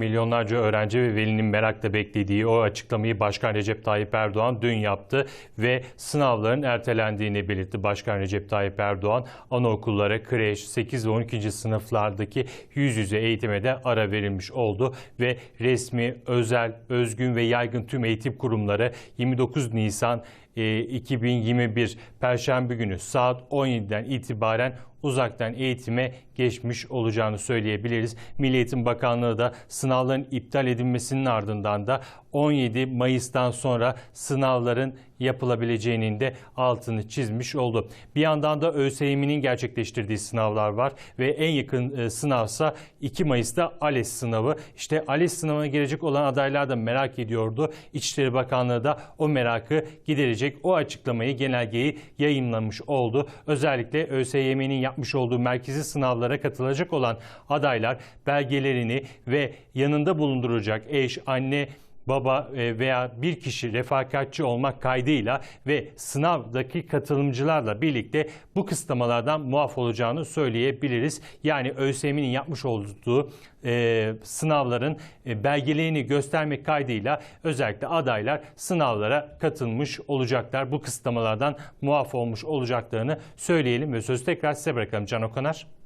Milyonlarca öğrenci ve velinin merakla beklediği o açıklamayı Başkan Recep Tayyip Erdoğan dün yaptı ve sınavların ertelendiğini belirtti. Başkan Recep Tayyip Erdoğan anaokullara, kreş, 8 ve 12. sınıflardaki yüz yüze eğitime de ara verilmiş oldu ve resmi, özel, özgün ve yaygın tüm eğitim kurumları 29 Nisan 2021 Perşembe günü saat 17'den itibaren uzaktan eğitime geçmiş olacağını söyleyebiliriz. Milli Eğitim Bakanlığı da sınavların iptal edilmesinin ardından da 17 Mayıs'tan sonra sınavların yapılabileceğinin de altını çizmiş oldu. Bir yandan da ÖSYM'nin gerçekleştirdiği sınavlar var ve en yakın e, sınavsa 2 Mayıs'ta ALES sınavı. İşte ALES sınavına girecek olan adaylar da merak ediyordu. İçişleri Bakanlığı da o merakı giderecek. O açıklamayı genelgeyi yayınlamış oldu. Özellikle ÖSYM'nin yapmış olduğu merkezi sınavlara katılacak olan adaylar belgelerini ve yanında bulunduracak eş, anne, baba e, veya bir kişi refakatçi olmak kaydıyla ve sınavdaki katılımcılarla birlikte bu kısıtlamalardan muaf olacağını söyleyebiliriz. Yani ÖSYM'nin yapmış olduğu e, sınavların e, belgelerini göstermek kaydıyla özellikle adaylar sınavlara katılmış olacaklar. Bu kısıtlamalardan muaf olmuş olacaklarını söyleyelim ve sözü tekrar size bırakalım Can Okanar.